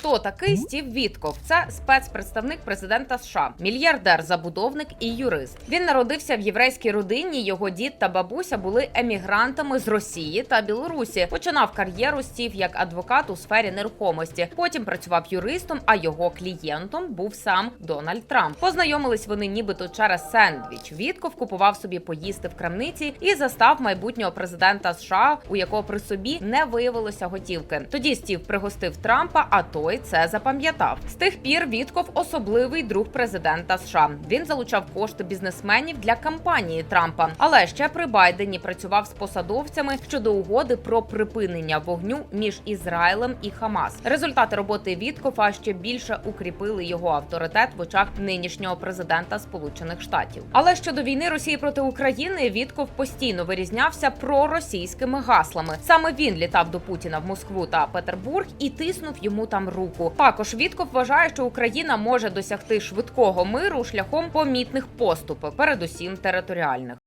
Хто такий Стів Вітков? Це спецпредставник президента США, мільярдер, забудовник і юрист. Він народився в єврейській родині. Його дід та бабуся були емігрантами з Росії та Білорусі. Починав кар'єру Стів як адвокат у сфері нерухомості. Потім працював юристом, а його клієнтом був сам Дональд Трамп. Познайомились вони нібито через сендвіч. Вітков купував собі поїсти в крамниці і застав майбутнього президента США, у якого при собі не виявилося готівки. Тоді Стів пригостив Трампа, а той це запам'ятав. З тих пір Вітков особливий друг президента США. Він залучав кошти бізнесменів для кампанії Трампа. Але ще при Байдені працював з посадовцями щодо угоди про припинення вогню між Ізраїлем і Хамас. Результати роботи Віткофа ще більше укріпили його авторитет в очах нинішнього президента Сполучених Штатів. Але щодо війни Росії проти України Вітков постійно вирізнявся проросійськими гаслами. Саме він літав до Путіна в Москву та Петербург і тиснув йому там руку. Також Вітков вважає, що Україна може досягти швидкого миру шляхом помітних поступок, передусім територіальних.